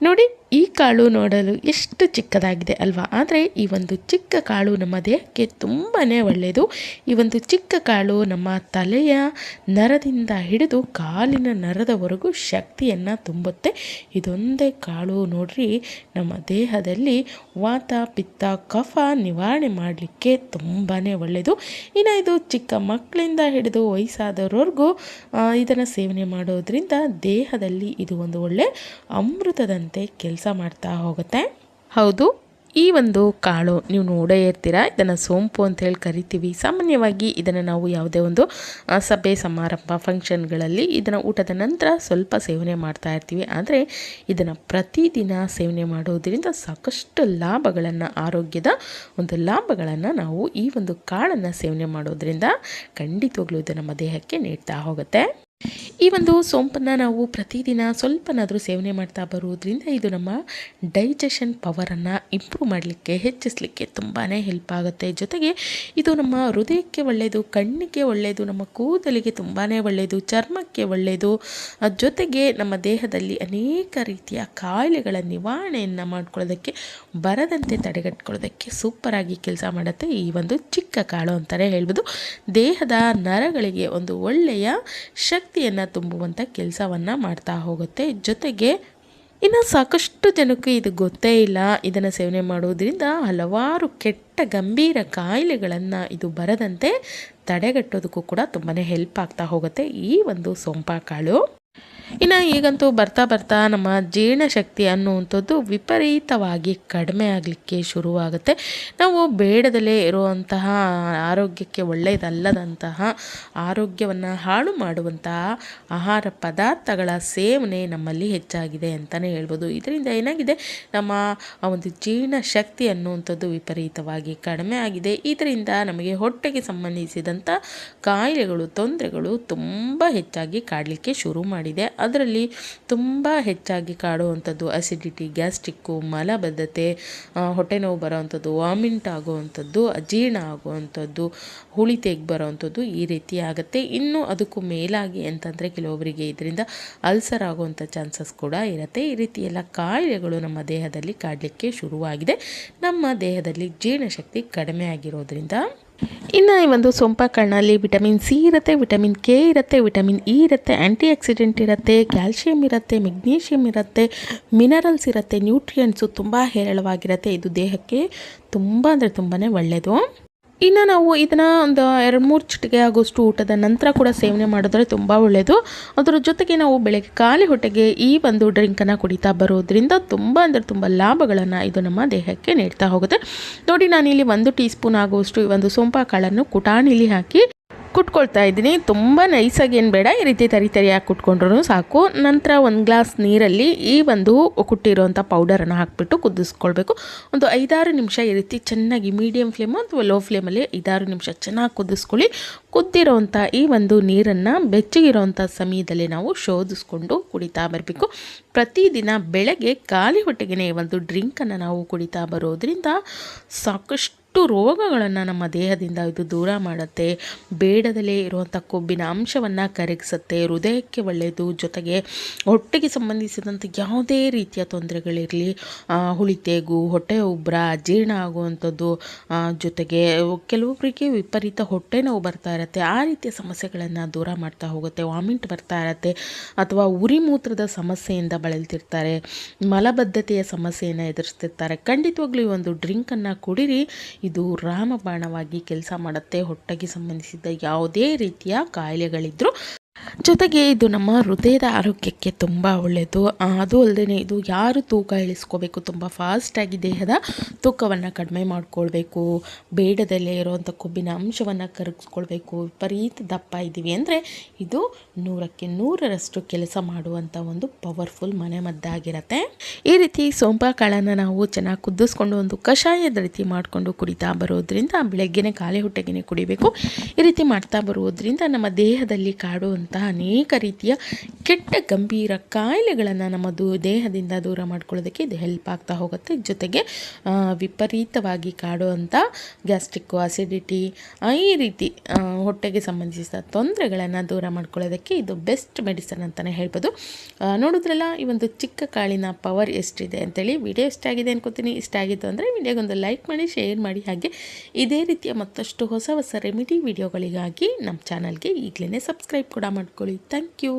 ನೋಡಿ ಈ ಕಾಳು ನೋಡಲು ಎಷ್ಟು ಚಿಕ್ಕದಾಗಿದೆ ಅಲ್ವಾ? ಆದರೆ ಈ ಒಂದು ಚಿಕ್ಕ ಕಾಳು ನಮ್ಮ ದೇಹಕ್ಕೆ ತುಂಬಾ ಒಳ್ಳೆಯದು. ಈ ಒಂದು ಚಿಕ್ಕ ಕಾಳು ನಮ್ಮ ತಲೆಯ ನರದಿಂದ ಹಿಡಿದು ಕಾಲಿನ ನರದವರೆಗೂ ಶಕ್ತಿಯನ್ನು ತುಂಬುತ್ತೆ. ಇದೊಂದೇ ಕಾಳು ನೋಡ್ರಿ, ನಮ್ಮ ದೇಹದಲ್ಲಿ ವಾತ, ಪಿತ್ತ, ಕಫ ನಿವಾರಣೆ ಮಾಡಲಿಕ್ಕೆ ತುಂಬಾ ಒಳ್ಳೆಯದು. ಇನ್ನು ಇದು ಚಿಕ್ಕ ಮಕ್ಕಳಿಂದ ಹಿಡಿದು ವಯಸ್ಸಾದವರವರೆಗೂ ಇದನ್ನು ಸೇವನೆ ಮಾಡೋದ್ರಿಂದ ದೇಹದಲ್ಲಿ ಇದು ಒಂದು ಒಳ್ಳೆ ಅಮೃತದಂತೆ ಕೆಲಸ ಮಾಡ್ತಾ ಹೋಗುತ್ತೆ. ಹೌದು. ಈ ಒಂದು ಕಾಳು ನೀವು ನೋಡೇ ಇರ್ತೀರ? ಇದನ್ನು ಸೋಂಪು ಅಂತ ಹೇಳಿ ಕರಿತೀವಿ. ಸಾಮಾನ್ಯವಾಗಿ ಇದನ್ನು ನಾವು ಯಾವುದೇ ಒಂದು ಸಭೆ, ಸಮಾರಂಭ, ಫಂಕ್ಷನ್ಗಳಲ್ಲಿ ಇದನ್ನು ಊಟದ ನಂತರ ಸ್ವಲ್ಪ ಸೇವನೆ ಮಾಡ್ತಾ ಇರ್ತೀವಿ. ಆದರೆ ಇದನ್ನು ಪ್ರತಿದಿನ ಸೇವನೆ ಮಾಡೋದರಿಂದ ಸಾಕಷ್ಟು ಲಾಭಗಳನ್ನು, ಆರೋಗ್ಯದ ಒಂದು ಲಾಭಗಳನ್ನು ನಾವು ಈ ಒಂದು ಕಾಳನ್ನು ಸೇವನೆ ಮಾಡೋದರಿಂದ ಖಂಡಿತವಾಗ್ಲೂ ಇದು ನಮ್ಮ ದೇಹಕ್ಕೆ ನೀಡ್ತಾ ಹೋಗುತ್ತೆ. ಈ ಒಂದು ಸೋಂಪನ್ನು ನಾವು ಪ್ರತಿದಿನ ಸ್ವಲ್ಪನಾದರೂ ಸೇವನೆ ಮಾಡ್ತಾ ಬರೋದ್ರಿಂದ ಇದು ನಮ್ಮ ಡೈಜೆಷನ್ ಪವರನ್ನು ಇಂಪ್ರೂವ್ ಮಾಡಲಿಕ್ಕೆ, ಹೆಚ್ಚಿಸಲಿಕ್ಕೆ ತುಂಬಾ ಹೆಲ್ಪ್ ಆಗುತ್ತೆ. ಜೊತೆಗೆ ಇದು ನಮ್ಮ ಹೃದಯಕ್ಕೆ ಒಳ್ಳೆಯದು ಕಣ್ಣಿಗೆ ಒಳ್ಳೆಯದು ನಮ್ಮ ಕೂದಲಿಗೆ ತುಂಬಾ ಒಳ್ಳೆಯದು ಚರ್ಮಕ್ಕೆ ಒಳ್ಳೆಯದು ಜೊತೆಗೆ ನಮ್ಮ ದೇಹದಲ್ಲಿ ಅನೇಕ ರೀತಿಯ ಕಾಯಿಲೆಗಳ ನಿವಾರಣೆಯನ್ನು ಮಾಡ್ಕೊಳ್ಳೋದಕ್ಕೆ, ಬರದಂತೆ ತಡೆಗಟ್ಕೊಳ್ಳೋದಕ್ಕೆ ಸೂಪರಾಗಿ ಕೆಲಸ ಮಾಡುತ್ತೆ ಈ ಒಂದು ಚಿಕ್ಕ ಕಾಳು ಅಂತಲೇ ಹೇಳ್ಬೋದು. ದೇಹದ ನರಗಳಿಗೆ ಒಂದು ಒಳ್ಳೆಯ ಶಕ್ತಿಯನ್ನು ತುಂಬುವಂಥ ಕೆಲಸವನ್ನು ಮಾಡ್ತಾ ಹೋಗುತ್ತೆ. ಜೊತೆಗೆ ಇನ್ನು ಸಾಕಷ್ಟು ಜನಕ್ಕೆ ಇದು ಗೊತ್ತೇ ಇಲ್ಲ. ಇದನ್ನು ಸೇವನೆ ಮಾಡೋದ್ರಿಂದ ಹಲವಾರು ಕೆಟ್ಟ, ಗಂಭೀರ ಕಾಯಿಲೆಗಳನ್ನು ಇದು ಬರದಂತೆ ತಡೆಗಟ್ಟೋದಕ್ಕೂ ಕೂಡ ತುಂಬಾ ಹೆಲ್ಪ್ ಆಗ್ತಾ ಹೋಗುತ್ತೆ ಈ ಒಂದು ಸೊಂಪ ಕಾಳು ಇನ್ನು ಈಗಂತೂ ಬರ್ತಾ ಬರ್ತಾ ನಮ್ಮ ಜೀರ್ಣಶಕ್ತಿ ಅನ್ನುವಂಥದ್ದು ವಿಪರೀತವಾಗಿ ಕಡಿಮೆ ಆಗಲಿಕ್ಕೆ ಶುರುವಾಗುತ್ತೆ. ನಾವು ಬೇಡದಲ್ಲೇ ಇರುವಂತಹ ಆರೋಗ್ಯಕ್ಕೆ ಒಳ್ಳೆಯದಲ್ಲದಂತಹ ಆರೋಗ್ಯವನ್ನು ಹಾಳು ಮಾಡುವಂತಹ ಆಹಾರ ಪದಾರ್ಥಗಳ ಸೇವನೆ ನಮ್ಮಲ್ಲಿ ಹೆಚ್ಚಾಗಿದೆ ಅಂತಲೇ ಹೇಳ್ಬೋದು. ಇದರಿಂದ ಏನಾಗಿದೆ? ನಮ್ಮ ಒಂದು ಜೀರ್ಣಶಕ್ತಿ ಅನ್ನುವಂಥದ್ದು ವಿಪರೀತವಾಗಿ ಕಡಿಮೆ ಆಗಿದೆ. ಇದರಿಂದ ನಮಗೆ ಹೊಟ್ಟೆಗೆ ಸಂಬಂಧಿಸಿದಂಥ ಕಾಯಿಲೆಗಳು, ತೊಂದರೆಗಳು ತುಂಬ ಹೆಚ್ಚಾಗಿ ಕಾಡಲಿಕ್ಕೆ ಶುರು ಮಾಡಿದೆ. ಅದರಲ್ಲಿ ತುಂಬ ಹೆಚ್ಚಾಗಿ ಕಾಡುವಂಥದ್ದು ಅಸಿಡಿಟಿ ಗ್ಯಾಸ್ಟ್ರಿಕ್ಕು ಮಲಬದ್ಧತೆ ಹೊಟ್ಟೆ ನೋವು ಬರೋವಂಥದ್ದು ವಾಮಿಂಟ್ ಆಗುವಂಥದ್ದು ಅಜೀರ್ಣ ಆಗುವಂಥದ್ದು, ಹುಳಿ ತೆಗ್ ಬರೋವಂಥದ್ದು ಈ ರೀತಿ ಆಗುತ್ತೆ. ಇನ್ನು ಅದಕ್ಕೂ ಮೇಲಾಗಿ ಅಂತಂದರೆ ಕೆಲವೊಬ್ಬರಿಗೆ ಇದರಿಂದ ಅಲ್ಸರ್ ಆಗುವಂಥ ಚಾನ್ಸಸ್ ಕೂಡ ಇರುತ್ತೆ. ಈ ರೀತಿ ಎಲ್ಲ ಕಾಯಿಲೆಗಳು ನಮ್ಮ ದೇಹದಲ್ಲಿ ಕಾಡಲಿಕ್ಕೆ ಶುರುವಾಗಿದೆ. ನಮ್ಮ ದೇಹದಲ್ಲಿ ಜೀರ್ಣಶಕ್ತಿ ಕಡಿಮೆ ಆಗಿರೋದ್ರಿಂದ ಇನ್ನು ಈ ಒಂದು ಸೊಂಪ ಕಣ್ಣಲ್ಲಿ ವಿಟಮಿನ್ ಸಿ ಇರುತ್ತೆ, ವಿಟಮಿನ್ ಕೆ ಇರುತ್ತೆ, ವಿಟಮಿನ್ ಇ ಇರುತ್ತೆ ಆ್ಯಂಟಿ ಆಕ್ಸಿಡೆಂಟ್ ಇರುತ್ತೆ, ಕ್ಯಾಲ್ಶಿಯಂ ಇರುತ್ತೆ, ಮೆಗ್ನೀಷಿಯಂ ಇರುತ್ತೆ, ಮಿನರಲ್ಸ್ ಇರುತ್ತೆ, ನ್ಯೂಟ್ರಿಯೆಂಟ್ಸು ತುಂಬ ಹೇರಳವಾಗಿರುತ್ತೆ. ಇದು ದೇಹಕ್ಕೆ ತುಂಬ ಅಂದರೆ ತುಂಬಾ ಒಳ್ಳೆಯದು ಇನ್ನು ನಾವು ಇದನ್ನು ಒಂದು ಎರಡು ಮೂರು ಚಿಟಿಕೆ ಆಗೋಷ್ಟು ಊಟದ ನಂತರ ಕೂಡ ಸೇವನೆ ಮಾಡಿದ್ರೆ ತುಂಬ ಒಳ್ಳೆಯದು ಅದರ ಜೊತೆಗೆ ನಾವು ಬೆಳಗ್ಗೆ ಖಾಲಿ ಹೊಟ್ಟೆಗೆ ಈ ಒಂದು ಡ್ರಿಂಕನ್ನು ಕುಡಿತಾ ಬರೋದ್ರಿಂದ ತುಂಬ ಅಂದರೆ ತುಂಬ ಲಾಭಗಳನ್ನು ಇದು ನಮ್ಮ ದೇಹಕ್ಕೆ ನೀಡ್ತಾ ಹೋಗುತ್ತೆ. ನೋಡಿ ನಾನಿಲ್ಲಿ ಒಂದು ಟೀ ಸ್ಪೂನ್ ಆಗುವಷ್ಟು ಈ ಒಂದು ಸೊಂಪಾ ಕಾಳನ್ನು ಕುಟಾಣಿಲಿ ಹಾಕಿ ಕುಟ್ಕೊಳ್ತಾ ಇದ್ದೀನಿ. ತುಂಬ ನೈಸಾಗಿ ಏನು ಬೇಡ, ಈ ರೀತಿ ತರಿ ತರಿಯಾಗಿ ಕುಟ್ಕೊಂಡ್ರೂ ಸಾಕು. ನಂತರ ಒಂದು ಗ್ಲಾಸ್ ನೀರಲ್ಲಿ ಈ ಒಂದು ಕುಟ್ಟಿರೋಂಥ ಪೌಡರನ್ನು ಹಾಕಿಬಿಟ್ಟು ಕುದಿಸ್ಕೊಳ್ಬೇಕು. ಒಂದು ಐದಾರು ನಿಮಿಷ ಈ ರೀತಿ ಚೆನ್ನಾಗಿ ಮೀಡಿಯಮ್ ಫ್ಲೇಮು ಅಥವಾ ಲೋ ಫ್ಲೇಮಲ್ಲಿ ಐದಾರು ನಿಮಿಷ ಚೆನ್ನಾಗಿ ಕುದಿಸ್ಕೊಳ್ಳಿ. ಕುದ್ದಿರೋಂಥ ಈ ಒಂದು ನೀರನ್ನು ಬೆಚ್ಚಗಿರೋಂಥ ಸಮಯದಲ್ಲಿ ನಾವು ಶೋಧಿಸ್ಕೊಂಡು ಕುಡಿತಾ ಬರಬೇಕು. ಪ್ರತಿದಿನ ಬೆಳಗ್ಗೆ ಖಾಲಿ ಹೊಟ್ಟೆಗೆ ಒಂದು ಡ್ರಿಂಕನ್ನು ನಾವು ಕುಡಿತಾ ಬರೋದ್ರಿಂದ ಸಾಕಷ್ಟು ರೋಗಗಳನ್ನು ನಮ್ಮ ದೇಹದಿಂದ ಇದು ದೂರ ಮಾಡುತ್ತೆ, ಬೇಡದಲ್ಲೇ ಇರುವಂಥ ಕೊಬ್ಬಿನ ಅಂಶವನ್ನು ಕರಗಿಸುತ್ತೆ, ಹೃದಯಕ್ಕೆ ಒಳ್ಳೆಯದು, ಜೊತೆಗೆ ಹೊಟ್ಟೆಗೆ ಸಂಬಂಧಿಸಿದಂಥ ಯಾವುದೇ ರೀತಿಯ ತೊಂದರೆಗಳಿರಲಿ ಹುಳಿತೇಗು, ಹೊಟ್ಟೆ ಉಬ್ಬರ ಜೀರ್ಣ ಆಗುವಂಥದ್ದು ಜೊತೆಗೆ ಕೆಲವೊಬ್ಬರಿಗೆ ವಿಪರೀತ ಹೊಟ್ಟೆ ನೋವು ಬರ್ತಾ ಇರುತ್ತೆ, ಆ ರೀತಿಯ ಸಮಸ್ಯೆಗಳನ್ನು ದೂರ ಮಾಡ್ತಾ ಹೋಗುತ್ತೆ, ವಾಮಿಟ್ ಬರ್ತಾ ಇರುತ್ತೆ, ಅಥವಾ ಉರಿ ಮೂತ್ರದ ಸಮಸ್ಯೆಯಿಂದ ಬಳಲ್ತಿರ್ತಾರೆ, ಮಲಬದ್ಧತೆಯ ಸಮಸ್ಯೆಯನ್ನು ಎದುರಿಸ್ತಿರ್ತಾರೆ, ಖಂಡಿತವಾಗ್ಲೂ ಈ ಒಂದು ಡ್ರಿಂಕನ್ನು ಕುಡಿರಿ ಇದು ರಾಮಬಾಣವಾಗಿ ಕೆಲಸ ಮಾಡುತ್ತೆ. ಹೊಟ್ಟೆಗೆ ಸಂಬಂಧಿಸಿದ ಯಾವುದೇ ರೀತಿಯ ಕಾಯಿಲೆಗಳಿದ್ದರೂ ಜೊತೆಗೆ ಇದು ನಮ್ಮ ಹೃದಯದ ಆರೋಗ್ಯಕ್ಕೆ ತುಂಬ ಒಳ್ಳೆಯದು ಅದು ಅಲ್ಲದೆ ಇದು ಯಾರು ತೂಕ ಇಳಿಸ್ಕೋಬೇಕು? ತುಂಬ ಫಾಸ್ಟಾಗಿ ದೇಹದ ತೂಕವನ್ನು ಕಡಿಮೆ ಮಾಡ್ಕೊಳ್ಬೇಕು. ಬೇಡದಲ್ಲೇ ಇರುವಂಥ ಕೊಬ್ಬಿನ ಅಂಶವನ್ನು ಕರಗಿಸ್ಕೊಳ್ಬೇಕು. ವಿಪರೀತ ದಪ್ಪ ಇದ್ದೀವಿ ಅಂದರೆ ಇದು ನೂರಕ್ಕೆ ನೂರರಷ್ಟು ಕೆಲಸ ಮಾಡುವಂಥ ಒಂದು ಪವರ್ಫುಲ್ ಮನೆಮದ್ದಾಗಿರುತ್ತೆ. ಈ ರೀತಿ ಸೋಂಪ ಕಾಳನ್ನು ನಾವು ಚೆನ್ನಾಗಿ ಕುದಿಸ್ಕೊಂಡು ಒಂದು ಕಷಾಯದ ರೀತಿ ಮಾಡಿಕೊಂಡು ಕುಡಿತಾ ಬರೋದ್ರಿಂದ ಬೆಳಗ್ಗೆನೆ ಖಾಲಿ ಹೊಟ್ಟೆಗೆನೆ ಕುಡಿಬೇಕು. ಈ ರೀತಿ ಮಾಡ್ತಾ ಬರೋದ್ರಿಂದ ನಮ್ಮ ದೇಹದಲ್ಲಿ ಕಾಡುವಂಥ ಇರುವಂತಹ ಅನೇಕ ರೀತಿಯ ಕೆಟ್ಟ ಗಂಭೀರ ಕಾಯಿಲೆಗಳನ್ನು ನಮ್ಮ ದೇಹದಿಂದ ದೂರ ಮಾಡ್ಕೊಳ್ಳೋದಕ್ಕೆ ಇದು ಹೆಲ್ಪ್ ಆಗ್ತಾ ಹೋಗುತ್ತೆ. ಜೊತೆಗೆ ವಿಪರೀತವಾಗಿ ಕಾಡುವಂಥ ಗ್ಯಾಸ್ಟ್ರಿಕ್ಕು ಆಸಿಡಿಟಿ ಈ ರೀತಿ ಹೊಟ್ಟೆಗೆ ಸಂಬಂಧಿಸಿದ ತೊಂದರೆಗಳನ್ನು ದೂರ ಮಾಡ್ಕೊಳ್ಳೋದಕ್ಕೆ ಇದು ಬೆಸ್ಟ್ ಮೆಡಿಸನ್ ಅಂತಲೇ ಹೇಳ್ಬೋದು. ನೋಡಿದ್ರಲ್ಲ, ಈ ಒಂದು ಚಿಕ್ಕ ಕಾಳಿನ ಪವರ್ ಎಷ್ಟಿದೆ ಅಂತೇಳಿ ವಿಡಿಯೋ ಇಷ್ಟ ಆಗಿದೆ ಅನ್ಕೋತೀನಿ. ಇಷ್ಟ ಆಗಿತ್ತು ಅಂದರೆ ವಿಡಿಯೋಗೊಂದು ಲೈಕ್ ಮಾಡಿ ಶೇರ್ ಮಾಡಿ. ಹಾಗೆ ಇದೇ ರೀತಿಯ ಮತ್ತಷ್ಟು ಹೊಸ ಹೊಸ ರೆಮಿಡಿ ವಿಡಿಯೋಗಳಿಗಾಗಿ ನಮ್ಮ ಚಾನಲ್ಗೆ ಈಗಲೇ ಸಬ್ಸ್ಕ್ರೈಬ್ ಕೂಡ ಮಾಡ್ಕೊಳ್ಳಿ ಥ್ಯಾಂಕ್ ಯು